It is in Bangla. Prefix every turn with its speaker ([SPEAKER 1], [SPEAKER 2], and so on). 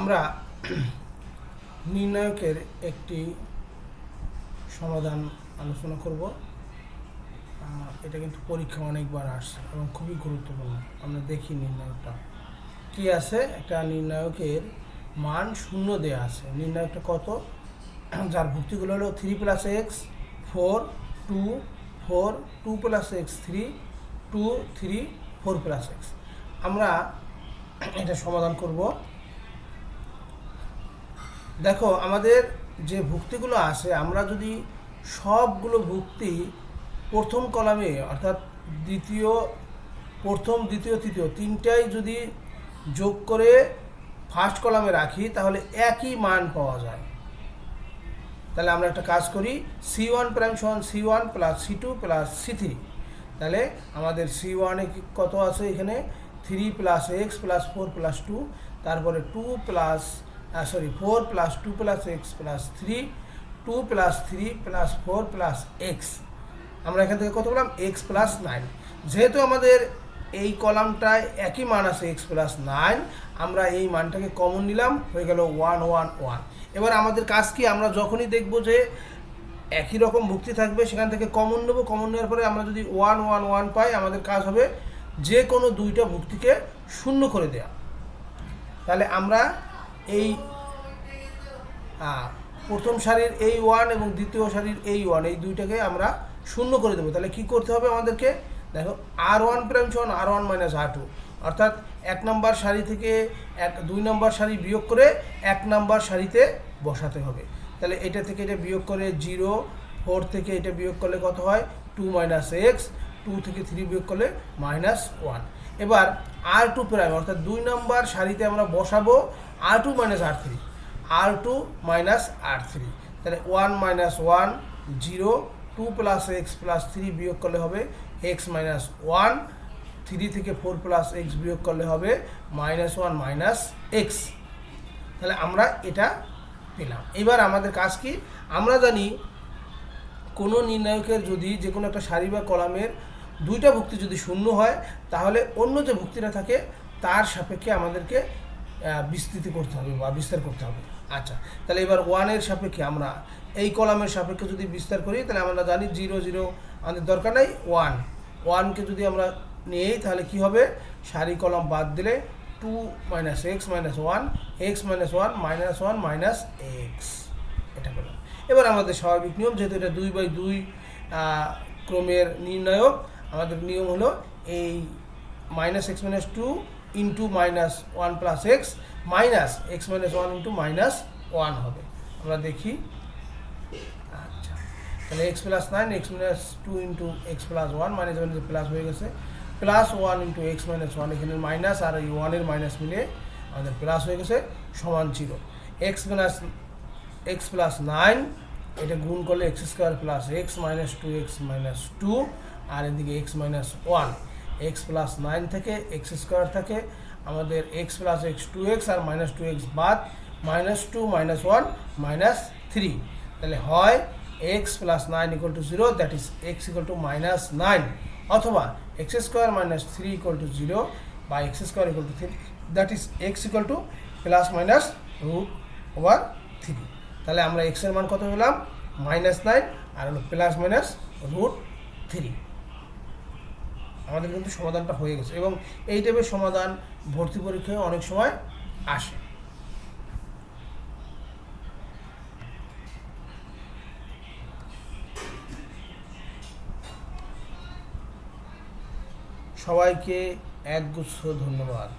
[SPEAKER 1] আমরা নির্ণায়কের একটি সমাধান আলোচনা করব। এটা কিন্তু পরীক্ষা অনেকবার আসছে এবং খুবই গুরুত্বপূর্ণ। আমরা দেখি নির্ণায়কটা। কি আছে? একটা নির্ণায়কের মান শূন্য দেয়া আছে। নির্ণায়কটা কত? যার ভুক্তিগুলো হলো three plus x four two four two plus x three two three four plus x আমরা এটা সমাধান করব। দেখো, আমাদের যে ভুক্তিগুলো আছে আমরা যদি সবগুলো ভুক্তি প্রথম কলামে, অর্থাৎ দ্বিতীয়, প্রথম, দ্বিতীয়, তৃতীয়, তিনটাই যদি যোগ করে ফার্স্ট কলামে রাখি, তাহলে একই মান পাওয়া যায়। তাহলে আমরা একটা কাজ করি সি ওয়ান প্রাইম সমান C one plus C two plus C three তাহলে আমাদের সি ওয়ানে কত আছে এখানে? Three plus x plus four plus two তারপরে two plus sorry four plus two plus x plus three two plus three plus four plus x আমরা এখান থেকে কত বললাম এক্স প্লাস নাইন যেহেতু আমাদের এই কলামটায় একই মান আছে এক্স প্লাস নাইন আমরা এই মানটাকে কমন নিলাম, হয়ে গেল ওয়ান ওয়ান ওয়ান এবার আমাদের কাজ কি? আমরা যখনই দেখব যে একই রকম ভুক্তি থাকবে, সেখান থেকে কমন নেব। কমন নেওয়ার পরে আমরা যদি ওয়ান ওয়ান ওয়ান পাই, আমাদের কাজ হবে যে কোনো দুইটা ভুক্তিকে শূন্য করে দেয়া। তাহলে আমরা এই প্রথম সারির এই ওয়ান এবং দ্বিতীয় সারির এই ওয়ান এই দুইটাকে আমরা শূন্য করে দেবো। তাহলে কি করতে হবে আমাদেরকে? দেখো আর ওয়ান প্রাইম সমান R one minus R two অর্থাৎ এক নম্বর সারি থেকে এক, দুই নম্বর সারি বিয়োগ করে এক নম্বর সারিতে বসাতে হবে। তাহলে এটা থেকে এটা বিয়োগ করে জিরো ফোর থেকে এটা বিয়োগ করলে কত হয়? টু মাইনাস এক্স টু থেকে থ্রি বিয়োগ করলে মাইনাস ওয়ান এবার আর টু প্রাইম অর্থাৎ দুই নম্বর সারিতে আমরা বসাবো R two minus R three R two minus R three তাহলে one minus one zero two plus x plus three বিয়োগ করলে হবে এক্স মাইনাস ওয়ান থ্রি থেকে ফোর প্লাস এক্স বিয়োগ করলে হবে মাইনাস ওয়ান মাইনাস এক্স তাহলে আমরা এটা পেলাম। এবার আমাদের কাজ কি? আমরা জানি কোনো নির্ণায়কের যদি যে কোনো একটা সারি বা কলামের দুইটা ভুক্তি যদি শূন্য হয়, তাহলে অন্য যে ভুক্তিটা থাকে, তার সাপেক্ষে আমাদেরকে বিস্তৃতি করতে হবে বা বিস্তার করতে হবে। আচ্ছা তাহলে এবার ওয়ানের সাপেক্ষে আমরা এই কলামের সাপেক্ষে যদি বিস্তার করি, তাহলে আমরা জানি জিরো জিরো আমাদের দরকার নাই ওয়ান ওয়ানকে যদি আমরা নিই, তাহলে কি হবে? সারি কলম বাদ দিলে two minus x minus one x minus one minus one minus x এটা পেলাম। এবার আমাদের স্বাভাবিক নিয়ম, যেহেতু এটা দুই বাই দুই ক্রমের নির্ণায়ক, আমাদের নিয়ম হলো এই minus x minus two into minus one plus x minus x minus one into minus one হবে। আমরা দেখি। আচ্ছা তাহলে x plus nine x minus two into x plus one minus minus plus হয়ে গেছে। Plus one into x minus one এখানে মাইনাস আর এই ওয়ানের মাইনাস মিলে আমাদের প্লাস হয়ে গেছে, সমান zero x minus x plus nine এটা গুণ করলে x square plus x minus two x minus two আর এদিকে x minus one x plus nine থেকে এক্স স্কোয়ার থাকে, আমাদের x plus x two x আর মাইনাস টু এক্স বাদ minus two minus one minus three তাহলে হয় x plus nine equal to zero that is x equal to minus nine অথবা x square minus three equal to zero বা x square equal to three that is x equal to plus minus root over three তাহলে আমরা এক্সের মান কত পেলাম? মাইনাস নাইন আর হলো প্লাস মাইনাস রুট থ্রি আমাদের কিন্তু সমাধানটা হয়ে গেছে এবং এই টাইপের সমাধান ভর্তি পরীক্ষায় অনেক সময় আসে। সবাইকে একগুচ্ছ ধন্যবাদ।